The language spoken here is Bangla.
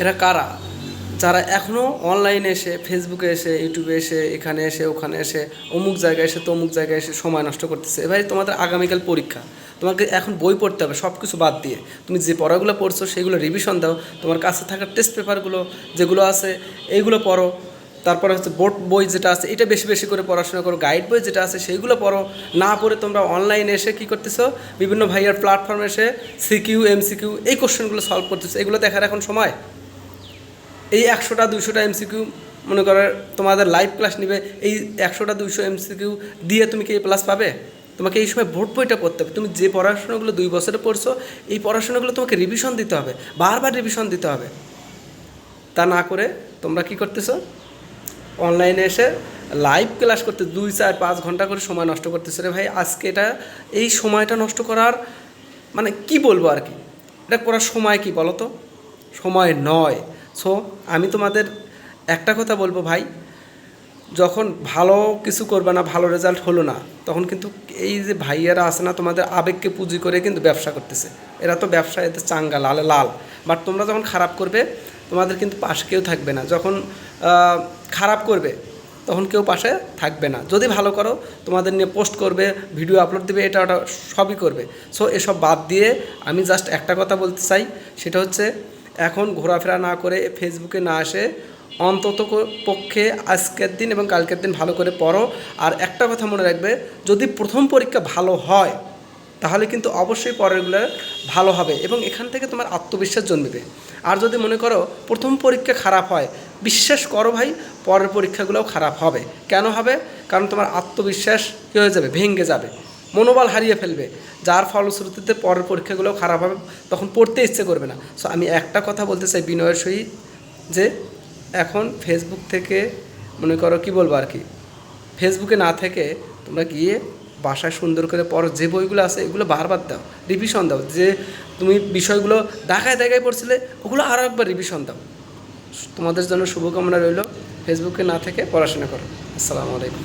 এরা কারা? যারা এখনও অনলাইনে এসে ফেসবুকে এসে ইউটিউবে এসে, এখানে এসে, ওখানে এসে, অমুক জায়গায় এসে, তমুক জায়গায় এসে সময় নষ্ট করতেছে। ভাই তোমাদের আগামীকাল পরীক্ষা। তোমাকে এখন বই পড়তে হবে সব কিছু বাদ দিয়ে। তুমি যে পড়াগুলো পড়ছো সেগুলো রিভিশন দাও। তোমার কাছে থাকা টেস্ট পেপারগুলো যেগুলো আছে, এইগুলো পড়ো। তারপরে হচ্ছে বোর্ড বই যেটা আছে, এটা বেশি বেশি করে পড়াশোনা করো। গাইড বই যেটা আছে, সেইগুলো পড়ো। না পড়ে তোমরা অনলাইনে এসে কী করতেছো? বিভিন্ন ভাইয়ার প্ল্যাটফর্মে এসে সিকিউ এমসিকিউ এই কোশ্চেনগুলো সলভ করতেছো। এগুলো দেখার এখন সময়? এই একশোটা, দুইশোটা এমসিকিউ মনে করো, তোমাদের লাইভ ক্লাস নিবে, এই একশোটা, দুইশো এমসিকিউ দিয়ে তুমি কি প্লাস পাবে? তোমাকে এই সময় বোর্ড বইটা পড়তে হবে। তুমি যে পড়াশোনাগুলো দুই বছরে পড়ছো, এই পড়াশোনাগুলো তোমাকে রিভিশন দিতে হবে। বারবার রিভিশন দিতে হবে। তা না করে তোমরা কি করতেছো? অনলাইনে এসে লাইভ ক্লাস করতে দুই, চার, পাঁচ ঘণ্টা করে সময় নষ্ট করতেছে রে ভাই। আজকে এটা, এই সময়টা নষ্ট করার মানে কি বলব আর কি? এটা করার সময় কি বলো তো? সময় নয়। সো আমি তোমাদের একটা কথা বলব ভাই, যখন ভালো কিছু করবে না, ভালো রেজাল্ট হলো না, তখন কিন্তু এই যে ভাইয়ারা আছে না, তোমাদের আবেগকে পুঁজি করে কিন্তু ব্যবসা করতেছে। এরা তো ব্যবসা এতে চাঙ্গা, লাল লাল। বাট তোমরা যখন খারাপ করবে, তোমাদের কিন্তু পাশে কেউ থাকবে না। যখন খারাপ করবে, তখন কেউ পাশে থাকবে না। যদি ভালো করো, তোমাদের নিয়ে পোস্ট করবে ভিডিও আপলোড দেবে, এটা ওটা সবই করবে। সো এসব বাদ দিয়ে আমি জাস্ট একটা কথা বলতে চাই, সেটা হচ্ছে এখন ঘোরাফেরা না করে ফেসবুকে না আসে অন্তত পক্ষে আজকের দিন এবং কালকের দিন ভালো করে পড়ো। আর একটা কথা মনে রাখবে, যদি প্রথম পরীক্ষা ভালো হয়, তাহলে কিন্তু অবশ্যই পরেরগুলো ভালো হবে এবং এখান থেকে তোমার আত্মবিশ্বাস জন্মবে। আর যদি মনে করো প্রথম পরীক্ষা খারাপ হয়, বিশ্বাস করো ভাই, পরের পরীক্ষাগুলোও খারাপ হবে। কেন হবে? কারণ তোমার আত্মবিশ্বাস কী হয়ে যাবে? ভেঙে যাবে। মনোবল হারিয়ে ফেলবে। যার ফলশ্রুতিতে পরের পরীক্ষাগুলো খারাপ হবে, তখন পড়তে ইচ্ছে করবে না। সো আমি একটা কথা বলতে চাই বিনয়ের সহিত, যে এখন ফেসবুক থেকে, মনে করো কি বলব আর কি ফেসবুকে না থেকে তোমরা গিয়ে বাসায় সুন্দর করে পড়ো, যে বইগুলো আছে এগুলো বারবার দাও রিভিশন দাও। যে তুমি বিষয়গুলো দেখায় দেখায় পড়ছিলে, ওগুলো আরও একবার রিভিশন দাও। তোমাদের জন্য শুভকামনা রইল। ফেসবুকে না থেকে পড়াশোনা করো। আসসালামু আলাইকুম।